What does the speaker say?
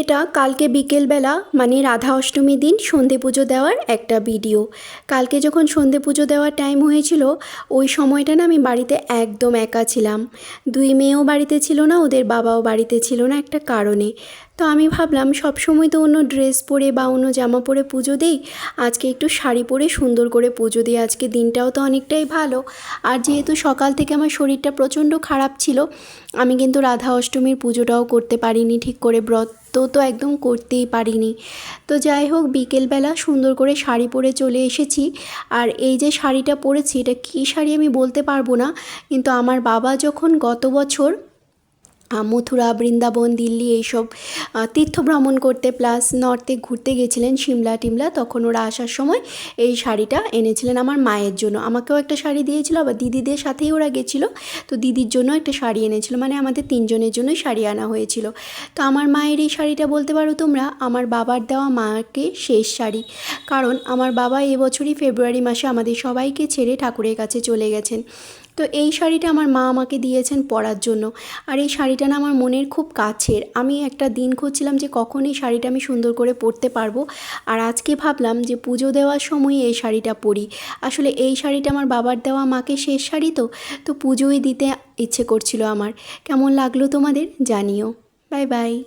এটা কালকে বিকেলবেলা মানে রাধা অষ্টমীর দিন সন্ধে পুজো দেওয়ার একটা ভিডিও। কালকে যখন সন্ধে পুজো দেওয়ার টাইম হয়েছিল, ওই সময়টা না আমি বাড়িতে একদম একা ছিলাম। দুই মেয়েও বাড়িতে ছিল না, ওদের বাবাও বাড়িতে ছিল না একটা কারণে। তো আমি ভাবলাম সব সময় তো অন্য ড্রেস পরে বা অন্য জামা পরে পুজো দিই, আজকে একটু শাড়ি পরে সুন্দর করে পুজো দিই, আজকে দিনটাও তো অনেকটাই ভালো। আর যেহেতু সকাল থেকে আমার শরীরটা প্রচণ্ড খারাপ ছিল, আমি কিন্তু রাধা অষ্টমীর পুজোটাও করতে পারিনি ঠিক করে ব্রত তো তো একদম করতেই পারিনি। তো যাই হোক, বিকেলবেলা সুন্দর করে শাড়ি পরে চলে এসেছি। আর এই যে শাড়িটা পরেছি, এটা কী শাড়ি আমি বলতে পারব না, কিন্তু আমার বাবা যখন গত বছর মথুরা, বৃন্দাবন, দিল্লি এইসব তীর্থ ভ্রমণ করতে প্লাস নর্থে ঘুরতে গেছিলেন সিমলা টিমলা। তখন ওরা আসার সময় এই শাড়িটা এনেছিলেন আমার মায়ের জন্য। আমাকেও একটা শাড়ি দিয়েছিল, আবার দিদিদের সাথেই ওরা গেছিল। তো দিদির জন্য একটা শাড়ি এনেছিল মানে আমাদের তিনজনের জন্যই শাড়ি আনা হয়েছিল। তো আমার মায়ের এই শাড়িটা বলতে পারো তোমরা, আমার বাবার দেওয়া মাকে শেষ শাড়ি। কারণ আমার বাবা এবছরই ফেব্রুয়ারি মাসে আমাদের সবাইকে ছেড়ে ঠাকুরের কাছে চলে গেছেন। তো এই শাড়িটা আমার মা আমাকে দিয়েছেন পরার জন্য। আর এই শাড়িটা না আমার মনের খুব কাছের। আমি একটা দিন খুঁজছিলাম যে কখন এই শাড়িটা আমি সুন্দর করে পরতে পারব। আর আজকে ভাবলাম যে পুজো দেওয়ার সময় এই শাড়িটা পরি। আসলে এই শাড়িটা আমার বাবার দেওয়া মাকে শেষ শাড়ি তো তো পুজোই দিতে ইচ্ছে করছিল আমার। কেমন লাগল তোমাদের জানিও। Bye bye.